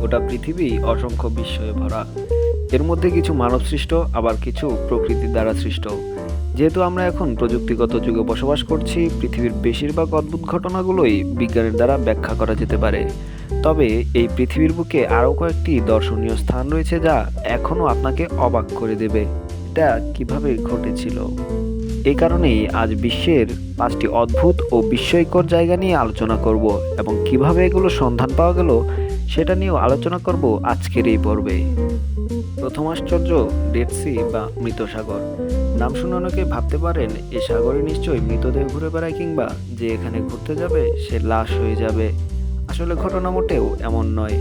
গোটা পৃথিবী অসংখ্য বিস্ময়ে ভরা। এর মধ্যে কিছু মানব সৃষ্ট আবার কিছু প্রকৃতির দ্বারা সৃষ্ট। যেহেতু আমরা এখন প্রযুক্তিগত যুগে বসবাস করছি, পৃথিবীর বেশিরভাগ অদ্ভুত ঘটনাগুলোই বিজ্ঞানের দ্বারা ব্যাখ্যা করা যেতে পারে। তবে এই পৃথিবীর বুকে আরও কয়েকটি দর্শনীয় স্থান রয়েছে যা এখনও আপনাকে অবাক করে দেবে। এটা কীভাবে ঘটেছিল? এই কারণেই আজ বিশ্বের পাঁচটি অদ্ভুত ও বিস্ময়কর জায়গা নিয়ে আলোচনা করব এবং কীভাবে এগুলো সন্ধান পাওয়া গেল সেটা নিয়েও আলোচনা করব আজকের এই পর্বে। প্রথম আশ্চর্য ডেড সি বা মৃত সাগর। নাম শুনে অনেকে ভাবতে পারেন, এ সাগরে নিশ্চয়ই মৃতদেহ ঘুরে বেড়ায় কিংবা যে এখানে ঘুরতে যাবে, সে লাশ হয়ে যাবে। আসলে ঘটনা মোটেও এমন নয়।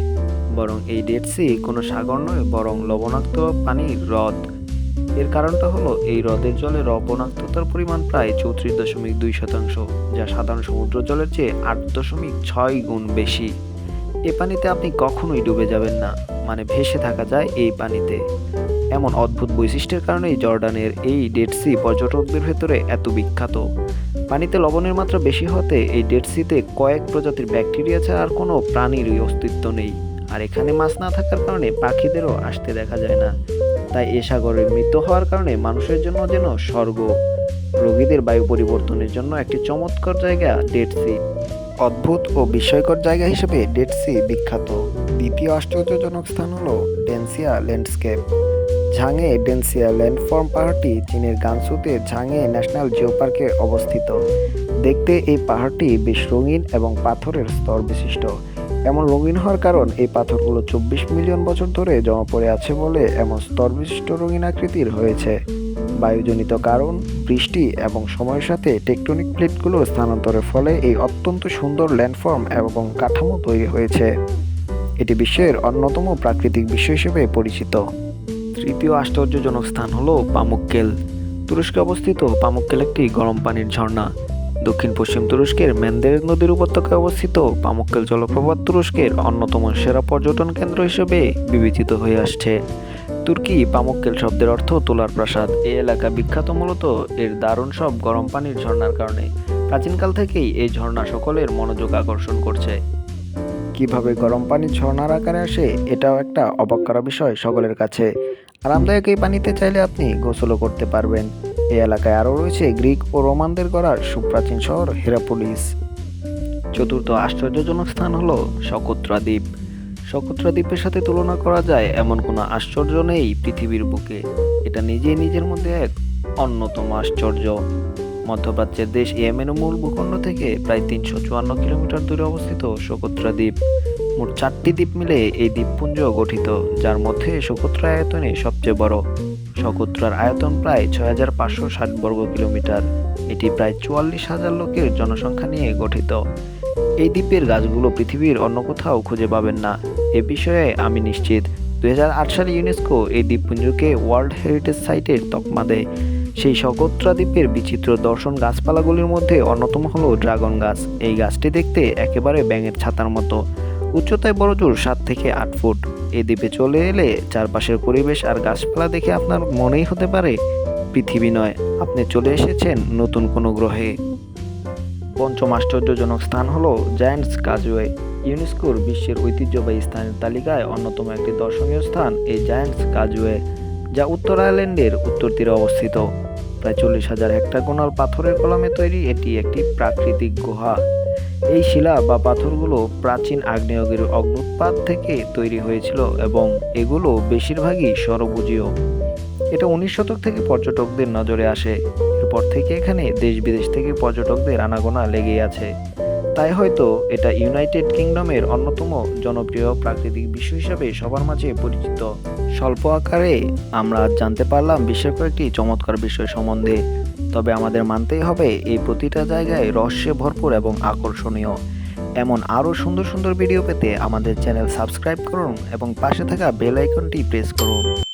বরং এই ডেড সি কোনো সাগর নয়, বরং লবণাক্ত পানির হ্রদ। এর কারণটা হলো, এই হ্রদের জলে লবণাক্ততার পরিমাণ প্রায় চৌত্রিশ দশমিক দুই শতাংশ, যা সাধারণ সমুদ্র জলের চেয়ে আট দশমিক ছয় গুণ বেশি। এ পানিতে আপনি কখনোই ডুবে যাবেন না। মানে ভেসে থাকা যায় এই পানিতে। এমন অদ্ভুত বৈশিষ্ট্যের কারণেই জর্ডানের এই ডেড সি পর্যটকদের ভেতরে এত বিখ্যাত। পানিতে লবণের মাত্রা বেশি হতে এই ডেড সিতে কয়েক প্রজাতির ব্যাকটেরিয়া ছাড়া আর কোনো প্রাণীরই অস্তিত্ব নেই। আর এখানে মাছ না থাকার কারণে পাখিদেরও আসতে দেখা যায় না। তাই এ সাগরের মৃত্যু হওয়ার কারণে মানুষের জন্য যেন স্বর্গ। রোগীদের বায়ু পরিবর্তনের জন্য একটি চমৎকার জায়গা ডেড সি। অদ্ভুত ও বিস্ময়কর জায়গা হিসেবে ডেড সি বিখ্যাত। দ্বিতীয় আশ্চর্যজনক স্থান হলো ডেন্সিয়া ল্যান্ডস্কেপ। ঝাংয়ে ডেন্সিয়া ল্যান্ডফর্ম পাহাড়টি চীনের গানসুতে ঝাংয়ে ন্যাশনাল জিও পার্কে অবস্থিত। দেখতে এই পাহাড়টি বেশ রঙিন এবং পাথরের স্তর বিশিষ্ট। এমন রঙিন হওয়ার কারণ এই পাথরগুলো চব্বিশ মিলিয়ন বছর ধরে জমা পড়ে আছে বলে এমন স্তর বিশিষ্ট রঙিন আকৃতির হয়েছে। বায়ুজনিত কারণ, বৃষ্টি এবং সময়ের সাথে টেকটনিক প্লেটগুলোর স্থানান্তরের ফলে এই অত্যন্ত সুন্দর ল্যান্ডফর্ম এবং কাঠামো তৈরি হয়েছে। এটি বিশ্বের অন্যতম প্রাকৃতিক বিশ্ব হিসেবে পরিচিত। তৃতীয় আশ্চর্যজনক স্থান হলো পামুক্কেল। তুরস্কে অবস্থিত পামুক্কেল একটি গরম পানির ঝর্ণা। দক্ষিণ পশ্চিম তুরস্কের মেন্দের নদীর উপত্যকায় অবস্থিত পামুক্কেল জলপ্রপাত তুরস্কের অন্যতম সেরা পর্যটন কেন্দ্র হিসেবে বিবেচিত হয়ে আসছে। তুর্কি পামুক্কেল শব্দের অর্থ তোলার প্রাসাদ। এই এলাকা বিখ্যাত মূলত এর দারুণ সব গরম পানির ঝর্ণার কারণে। প্রাচীনকাল থেকেই এই ঝর্ণা সকলের মনোযোগ আকর্ষণ করছে। কীভাবে গরম পানি ঝর্ণার আকারে আসে, এটাও একটা অবাক করা বিষয় সকলের কাছে। আরামদায়ক এই পানিতে চাইলে আপনি গোসলও করতে পারবেন। এই এলাকায় আরও রয়েছে গ্রিক ও রোমানদের গড়ার সুপ্রাচীন শহর হেরাপোলিস। চতুর্থ আশ্চর্যজনক স্থান হলো শকুত্রা দ্বীপ। শকুত্রা দ্বীপের সাথে তুলনা করা যায়, এমন কোনো আশ্চর্য নেই পৃথিবীর বুকে। এটা নিজেই নিজের মধ্যে এক অন্যতম আশ্চর্য। মধ্যপ্রাচ্যের দেশ ইয়েমেনের মূল ভূখণ্ড থেকে প্রায় তিনশো চুয়ান্ন কিলোমিটার দূরে অবস্থিত শকুত্রা দ্বীপ। মোট চারটি দ্বীপ মিলে এই দ্বীপপুঞ্জ গঠিত, যার মধ্যে শকুত্রা আয়তনে সবচেয়ে বড়। শকুত্রার আয়তন প্রায় ছয় হাজার পাঁচশো ষাট বর্গ কিলোমিটার। এটি প্রায় চুয়াল্লিশ হাজার লোকের জনসংখ্যা নিয়ে গঠিত। এই দ্বীপের গাছগুলো পৃথিবীর অন্য কোথাও খুঁজে পাবেন না। এ বিষয়ে আমি নিশ্চিত। দুই হাজার আট সালে ইউনেস্কো এই দ্বীপপুঞ্জকে ওয়ার্ল্ড হেরিটেজ সাইটের তকমা দেয়। সেই শকত্রা দ্বীপের বিচিত্র দর্শন গাছপালাগুলির মধ্যে অন্যতম হলো ড্রাগন গাছ। এই গাছটি দেখতে একেবারে ব্যাঙের ছাতার মতো। উচ্চতায় বড়জোর সাত থেকে আট ফুট। এই দ্বীপে চলে এলে চারপাশের পরিবেশ আর গাছপালা দেখে আপনার মনেই হতে পারে, পৃথিবী নয়। আপনি চলে এসেছেন নতুন কোনো গ্রহে। পঞ্চম আশ্চর্যজনক স্থান হলো জায়ান্টস কাজওয়ে। ইউনেস্কোর বিশ্বের ঐতিহ্যবাহী স্থানের তালিকায় অন্যতম একটি দর্শনীয় স্থান এই জায়ান্টস কাজওয়ে, যা উত্তর আয়ারল্যান্ডের উত্তর তীরে অবস্থিত। প্রায় চল্লিশ হাজার হেক্টাগোনাল পাথরের কলমে তৈরি এটি একটি প্রাকৃতিক গুহা। এই শিলা বা পাথরগুলো প্রাচীন আগ্নেয়গের অগ্নুৎপাত থেকে তৈরি হয়েছিল এবং এগুলো বেশিরভাগই সরবুজীয় এটা উনিশ শতক থেকে পর্যটকদের নজরে আসে। এরপর থেকে এখানে দেশ বিদেশ থেকে পর্যটকদের আনাগোনা লেগেই আছে। তাই হয়তো এটা ইউনাইটেড কিংডমের অন্যতম জনপ্রিয় প্রাকৃতিক বিশ্ব হিসাবে সবার মাঝে পরিচিত। স্বল্প আকারে আমরা জানতে পারলাম বিশ্বের কয়েকটি চমৎকার বিষয় সম্বন্ধে। তবে আমাদের মানতেই হবে এই প্রতিটা জায়গায় রহস্যে ভরপুর এবং আকর্ষণীয়। এমন আরও সুন্দর সুন্দর ভিডিও পেতে আমাদের চ্যানেল সাবস্ক্রাইব করুন এবং পাশে থাকা বেল আইকনটি প্রেস করুন।